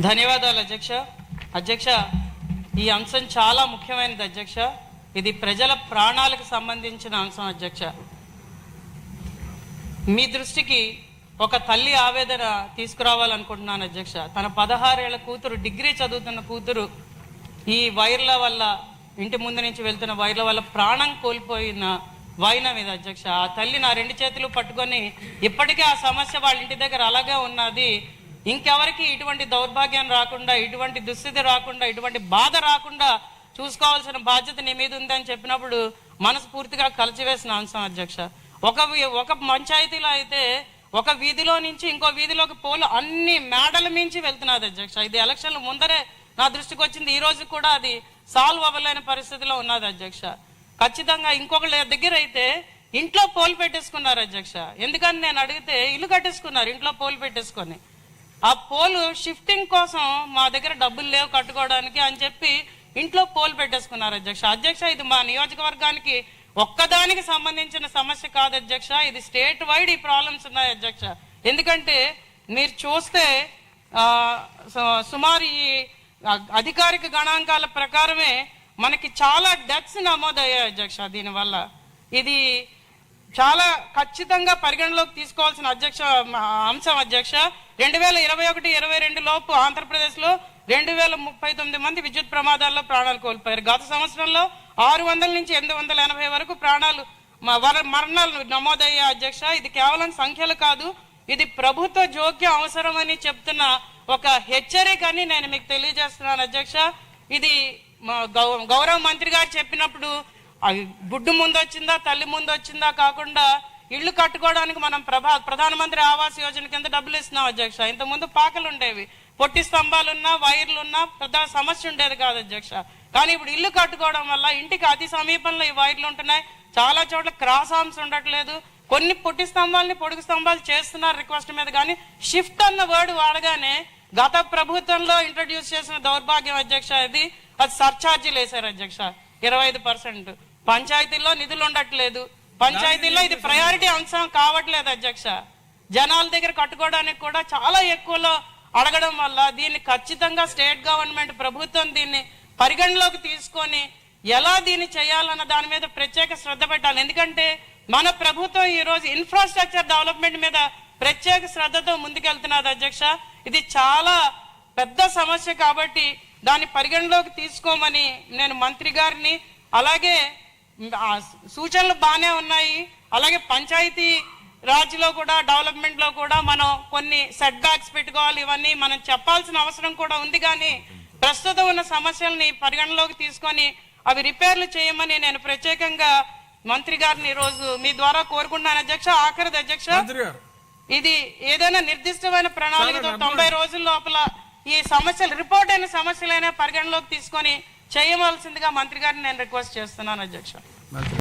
ధన్యవాదాలు అధ్యక్ష. అధ్యక్ష ఈ అంశం చాలా ముఖ్యమైనది అధ్యక్ష. ఇది ప్రజల ప్రాణాలకు సంబంధించిన అంశం అధ్యక్ష. మీ దృష్టికి ఒక తల్లి ఆవేదన తీసుకురావాలనుకుంటున్నాను అధ్యక్ష. తన పదహారేళ్ళ కూతురు డిగ్రీ చదువుతున్న కూతురు ఈ వైర్ల వల్ల ఇంటి ముందు నుంచి వెళ్తున్న వైర్ల వల్ల ప్రాణం కోల్పోయిన వైన మీద అధ్యక్ష. ఆ తల్లి నా రెండు చేతులు పట్టుకొని ఇప్పటికే ఆ సమస్య వాళ్ళ ఇంటి దగ్గర అలాగే ఉన్నది. ఇంకెవరికి ఇటువంటి దౌర్భాగ్యం రాకుండా ఇటువంటి దుస్థితి రాకుండా ఇటువంటి బాధ రాకుండా చూసుకోవాల్సిన బాధ్యత నీ మీద ఉందని చెప్పినప్పుడు మనస్ఫూర్తిగా కలిసివేసిన అంశం అధ్యక్ష. ఒక ఒక పంచాయతీలో అయితే ఒక వీధిలో నుంచి ఇంకో వీధిలోకి పోలు అన్ని మేడల మించి వెళ్తున్నది అధ్యక్ష. ఇది ఎలక్షన్ల ముందరే నా దృష్టికి వచ్చింది. ఈ రోజు కూడా అది సాల్వ్ అవ్వలేని పరిస్థితిలో ఉన్నది అధ్యక్ష. ఖచ్చితంగా ఇంకొకళ్ళ దగ్గర అయితే ఇంట్లో పోలు పెట్టేసుకున్నారు అధ్యక్ష. ఎందుకని నేను అడిగితే ఇల్లు కట్టేసుకున్నారు ఇంట్లో పోలు పెట్టేసుకొని. ఆ పోలు షిఫ్టింగ్ కోసం మా దగ్గర డబ్బులు లేవు కట్టుకోవడానికి అని చెప్పి ఇంట్లో పోలు పెట్టేసుకున్నారు అధ్యక్ష. అధ్యక్ష ఇది మా నియోజకవర్గానికి ఒక్కదానికి సంబంధించిన సమస్య కాదు అధ్యక్ష. ఇది స్టేట్ వైడ్ ఈ ప్రాబ్లమ్స్ ఉన్నాయి అధ్యక్ష. ఎందుకంటే మీరు చూస్తే సుమారు ఈ అధికారిక గణాంకాల ప్రకారమే మనకి చాలా డెత్స్ నమోదయ్యాయి అధ్యక్ష దీనివల్ల. ఇది చాలా ఖచ్చితంగా పరిగణలోకి తీసుకోవాల్సిన అధ్యక్ష అంశం అధ్యక్ష. రెండు వేల ఇరవై ఒకటి ఇరవై రెండు లోపు ఆంధ్రప్రదేశ్లో రెండు వేల ముప్పై తొమ్మిది మంది విద్యుత్ ప్రమాదాల్లో ప్రాణాలు కోల్పోయారు. గత సంవత్సరంలో ఆరు వందల నుంచి ఎనిమిది వందల ఎనభై వరకు ప్రాణాలు మ- వర- మరణాలు నమోదయ్యే అధ్యక్ష. ఇది కేవలం సంఖ్యలు కాదు ఇది ప్రభుత్వ జోక్యం అవసరమని చెప్తున్న ఒక హెచ్చరిక అని నేను మీకు తెలియజేస్తున్నాను అధ్యక్ష. ఇది గౌ- గౌరవ మంత్రి గారు చెప్పినప్పుడు గుడ్డు ముందు వచ్చిందా తల్లి ముందు వచ్చిందా కాకుండా ఇల్లు కట్టుకోవడానికి మనం ప్రభా ప్రధానమంత్రి ఆవాస్ యోజన కింద డబ్బులు ఇస్తున్నాం అధ్యక్ష. ఇంతకుముందు పాకలు ఉండేవి పొట్టి స్తంభాలున్నా వైర్లున్నా పెద్ద సమస్య ఉండేది కాదు అధ్యక్ష. కానీ ఇప్పుడు ఇల్లు కట్టుకోవడం వల్ల ఇంటికి అతి సమీపంలో ఈ వైర్లు ఉంటున్నాయి. చాలా చోట్ల క్రాస్ ఆర్మ్స్ ఉండట్లేదు. కొన్ని పొట్టి స్తంభాలని పొడుగు స్తంభాలు చేస్తున్నారు రిక్వెస్ట్ మీద. కానీ షిఫ్ట్ అన్న వర్డ్ వాడగానే గత ప్రభుత్వంలో ఇంట్రడ్యూస్ చేసిన దౌర్భాగ్యం అధ్యక్ష ఇది. అది సర్ఛార్జీలు వేశారు అధ్యక్ష. ఇరవై ఐదు పర్సెంట్. పంచాయతీల్లో నిధులు ఉండట్లేదు. పంచాయతీల్లో ఇది ప్రయారిటీ అంశం కావట్లేదు అధ్యక్ష. జనాల దగ్గర కట్టుకోవడానికి కూడా చాలా ఎక్కువలో అడగడం వల్ల దీన్ని ఖచ్చితంగా స్టేట్ గవర్నమెంట్ ప్రభుత్వం దీన్ని పరిగణలోకి తీసుకొని ఎలా దీన్ని చేయాలన్న దాని మీద ప్రత్యేక శ్రద్ధ పెట్టాలి. ఎందుకంటే మన ప్రభుత్వం ఈరోజు ఇన్ఫ్రాస్ట్రక్చర్ డెవలప్మెంట్ మీద ప్రత్యేక శ్రద్ధతో ముందుకెళ్తున్నది అధ్యక్ష. ఇది చాలా పెద్ద సమస్య కాబట్టి దాన్ని పరిగణలోకి తీసుకోమని నేను మంత్రి గారిని అలాగే సూచనలు బాగానే ఉన్నాయి. అలాగే పంచాయతీ రాజ్లో కూడా డెవలప్మెంట్లో కూడా మనం కొన్ని సెట్ బ్యాక్స్ పెట్టుకోవాలి. ఇవన్నీ మనం చెప్పాల్సిన అవసరం కూడా ఉంది కానీ ప్రస్తుతం ఉన్న సమస్యల్ని పరిగణలోకి తీసుకొని అవి రిపేర్లు చేయమని నేను ప్రత్యేకంగా మంత్రి గారిని ఈ రోజు మీ ద్వారా కోరుకుంటున్నాను. అధ్యక్ష ఆఖరిది అధ్యక్ష. ఇది ఏదైనా నిర్దిష్టమైన ప్రణాళికతో తొంభై రోజుల లోపల ఈ సమస్యలు రిపోర్ట్ అయిన సమస్యలైనా పరిగణలోకి తీసుకొని చేయవలసిందిగా మంత్రి గారిని నేను రిక్వెస్ట్ చేస్తున్నాను అధ్యక్ష.